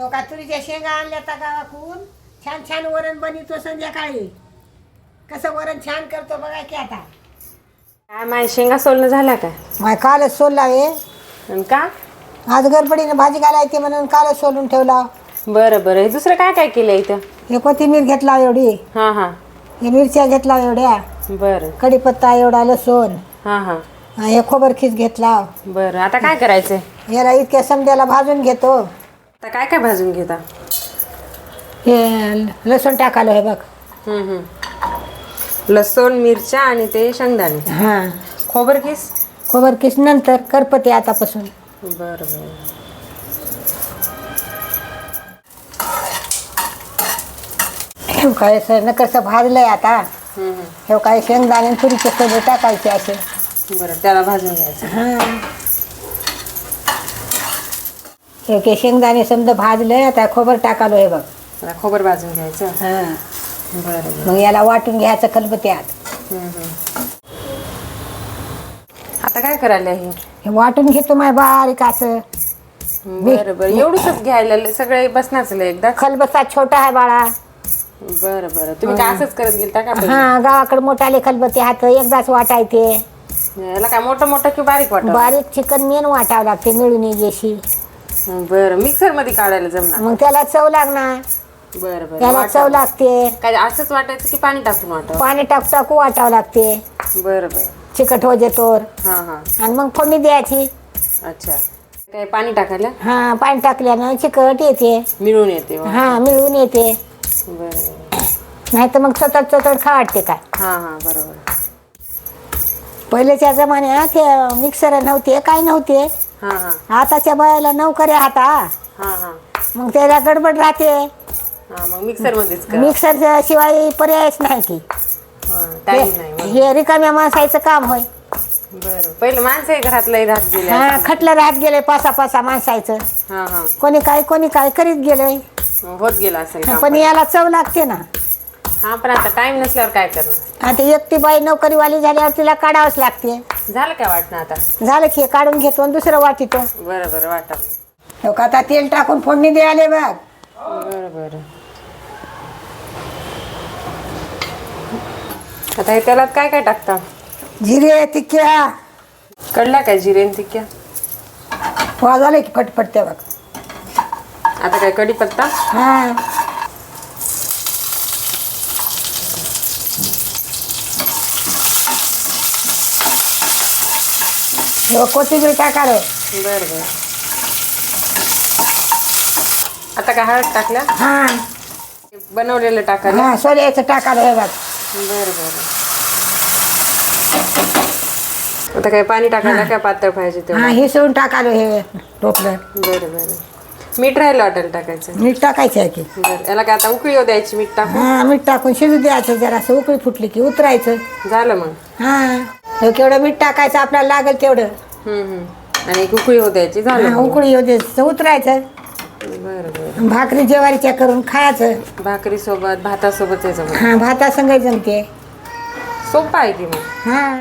हो का? तुरीच्या शेंगा आणल्या त्या गावाकून छान छान वरण बनवतो संध्याकाळी. कसं वरण छान करतो बघा की आता. काय माय शेंगा सोलणं झाल्या काय? माय कालच सोलला आणि का? आज गडबडीनं भाजी घालायची म्हणून कालच सोलून ठेवला. बरं बरं. हे दुसरं काय काय केलं इथं? हे कोथिंबीर घेतला एवढी. हां हां. हे मिरच्या घेतला एवढ्या. बरं. कढीपत्ता एवढा लसूण. हां हां. हा, हे खोबरखीस घेतला. बरं. आता काय करायचंय? याला इतक्या समद्याला भाजून घेतो. आता काय काय भाजून घेता? हे लसूण टाकालो हे बघ. हम्म, हम्म. लसूण मिरच्या आणि ते शेंगदाणे. हां. खोबर किस? खोबरखीस नंतर करपते आतापासून. बरं बरं. हे काय सर नकरचं भाजलंय आता. हम्म, हम्म. हे काय शेंगदाणे आणि तुरीचे सोबत टाकायचे असे. बरं त्याला भाजून घ्यायचं. हां. हे शेंगदाणे समजा भाजलंय आता खोबर टाकालो हे बघ. आता खोबर भाजून घ्यायचं? हां. बरं मग याला वाटून घ्यायचं खलबत्यात हम्म, हम्म. आता काय करायला हे? हे वाटून घेतो माय बारीक असं. बरं बरं. एवढंच घ्यायला सगळे बसणाच एकदा? खलबत्ता छोटा आहे बाळा. बरं बरं. तुम्ही काय असंच करत गेलता का पहिले? हा गावाकडे मोठाले खलबत्ते हात एकदाच वाटायचे. याला काय मोठं मोठं की बारीक वाटत बारीक चिकन मेन वाटावं लागते मिळून येशी बरं मिक्सरमध्ये काढायला जमणार मग त्याला चव लागणार. बरं बरं. त्याला चव. लागते. काय असंच वाटायचं की पाणी टाकून वाटावं पाणी टाकू टाकू वाटावं लागते. बरं बरं. चिकट हो तोर. हां हां. आणि मग फोडणी द्यायची. अच्छा. काय पाणी टाकायला? हा पाणी टाकल्यानं चिकट येते. मिळून येते. हा मिळून येते. बरं. बरं नाही तर मग चटट चटट खा वाटते काय. हां हां बरोबर. पहिल्याच्या जमान्यात हे मिक्सर नव्हते काय नव्हते. हां हां. आताच्या बायाला नोकऱ्या हाता. हां हां. मग त्याला गडबड राहते. हां मग मिक्सर मध्येच कर मिक्सर शिवाय पर्यायच नाही की. नाही. हे रिकाम्या माणसाचं काम होय. बरं. पहिलं माणसं घरातलं राहत गेले हा खटलं राहत गेले पासा पासा माणसाचं. हां हां. कोणी काय कोणी काय करीत गेले होत गेला असेल काम. पण याला चव लागते ना. हां पण आता टाइम नसल्यावर काय करणार? आता एकटी बाई नोकरीवाली झाल्यावर तिला काढावंच लागते. झालं काय वाटणं आता? झालं की काढून घेतो आणि दुसरं वाटितो. बरं बरं वाटा. हो आता तेल टाकून फोडणी द्यायला बघ. बरं बरं. आता हे त्याला काय काय टाकता? जिरे तिख्या. कळल्या काय जिरेन तिक्या पोहा झाले की फटफट ते बघ. आता काय कढीपत्ता? हा. कोथिंबीर टाका रे बरं बरं. आता काय हळद टाकल्या? हा. बनवलेलं टाकायला? हा सोल्याचं टाका रे हे बघ. बरं बरं. आता काय पाणी टाकायला काय पातळ पाहिजे हा तेवढं हिसळून टाकालो हे टोपलं बरं बरं. मीठ राहिलं वाटेल टाकायचं? मीठ टाकायचं आहे की. बरं. याला काय आता उकळी येऊ द्यायची मीठ टाकून? हा मीठ टाकून शिजू द्यायचं जरासं उकळी फुटली की उतरायचं. झालं मग? हा. हे केवढं मीठ टाकायचं आपल्याला लागेल तेवढं हम्म. आणि एक उकळी होऊ द्यायची झालं. उकळी येऊ द्यायचं उतरायचं. बरं बरं. भाकरी ज्वारीच्या करून खायचं. भाकरी सोबत भातासोबत हा भाता संग जमते. सोपं आहे की मग. हा.